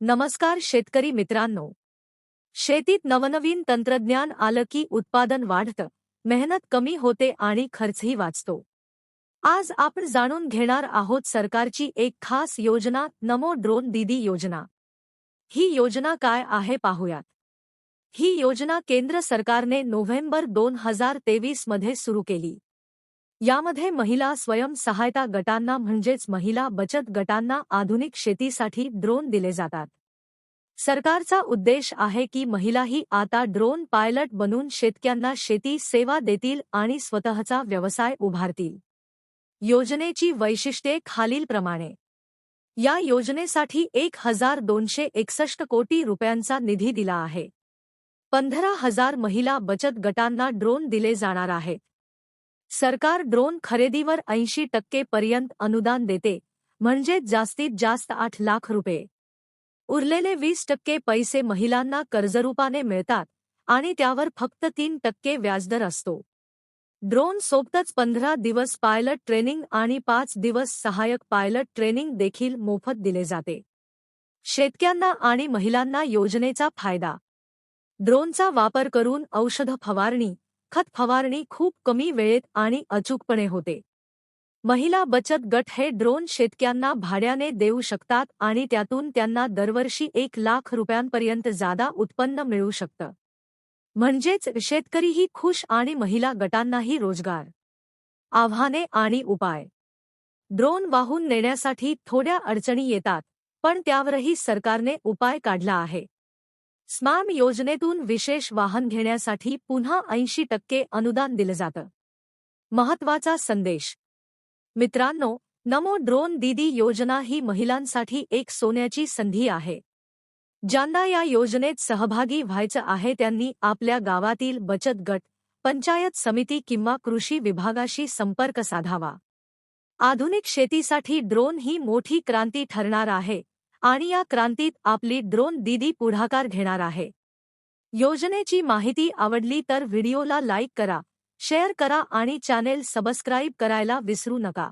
नमस्कार शेतकरी मित्रांनो. शेतीत नवनवीन तंत्रज्ञान आलं की उत्पादन वाढतं मेहनत कमी होते आणि खर्चही वाचतो. आज आपण जाणून घेणार आहोत सरकारची एक खास योजना नमो ड्रोन दीदी योजना. ही योजना काय आहे पाहूयात. ही योजना केंद्र सरकारने नोव्हेंबर दोन हजार तेवीसमध्ये सुरू केली. यामध्ये महिला स्वयंसहायता गटांना म्हणजेच महिला बचत गटांना आधुनिक शेतीसाठी ड्रोन दिले जातात. सरकारचा उद्देश आहे की महिलाही आता ड्रोन पायलट बनून शेतक्यांना शेती सेवा देतील आणि स्वतःचा व्यवसाय उभारतील. योजनेची वैशिष्ट्ये खालीलप्रमाणे या योजनेसाठी एक हजार दोनशे एकसष्ट कोटी रुपयांचा निधी दिला आहे. पंधरा हजार महिला बचत गटांना ड्रोन दिले जाणार आहेत. सरकार ड्रोन खरेदीवर ऐंशी टक्के पर्यंत अनुदान देते म्हणजे जास्तीत जास्त आठ लाख रुपये. उरलेले वीस टक्के पैसे महिलांना कर्जरूपाने मिळतात आणि त्यावर फक्त तीन टक्के व्याजदर असतो. ड्रोन सोबतच पंधरा दिवस पायलट ट्रेनिंग आणि पाच दिवस सहाय्यक पायलट ट्रेनिंग देखील मोफत दिले जाते. शेतक्यांना आणि महिलांना योजनेचा फायदा. ड्रोनचा वापर करून औषध फवारणी खत फवारणी खूप कमी वेळेत आणि अचूकपणे होते. महिला बचत गट हे ड्रोन शेतक्यांना भाड्याने देऊ शकतात आणि त्यातून त्यांना दरवर्षी एक लाख रुपयांपर्यंत जादा उत्पन्न मिळू शकतं. म्हणजेच शेतकरीही खुश आणि महिला गटांनाही रोजगार. आव्हाने आणि उपाय. ड्रोन वाहून नेण्यासाठी थोड्या अडचणी येतात पण त्यावरही सरकारने उपाय काढला आहे. स्माम योजनेतून विशेष वाहन घेण्यासाठी पुन्हा ऐंशी टक्के अनुदान दिलं जातं. महत्त्वाचा संदेश. मित्रांनो नमो ड्रोन दीदी योजना ही महिलांसाठी एक सोन्याची संधी आहे. ज्यांना या योजनेत सहभागी व्हायचं आहे त्यांनी आपल्या गावातील बचत गट पंचायत समिती किंवा कृषी विभागाशी संपर्क साधावा. आधुनिक शेतीसाठी ड्रोन ही मोठी क्रांती ठरणार आहे. आणि या क्रांतीत आपली ड्रोन दीदी पुढाकार घेणार आहे. योजनेची माहिती आवडली तर व्हिडिओला लाईक करा शेअर करा आणि चॅनेल सबस्क्राईब करायला विसरू नका.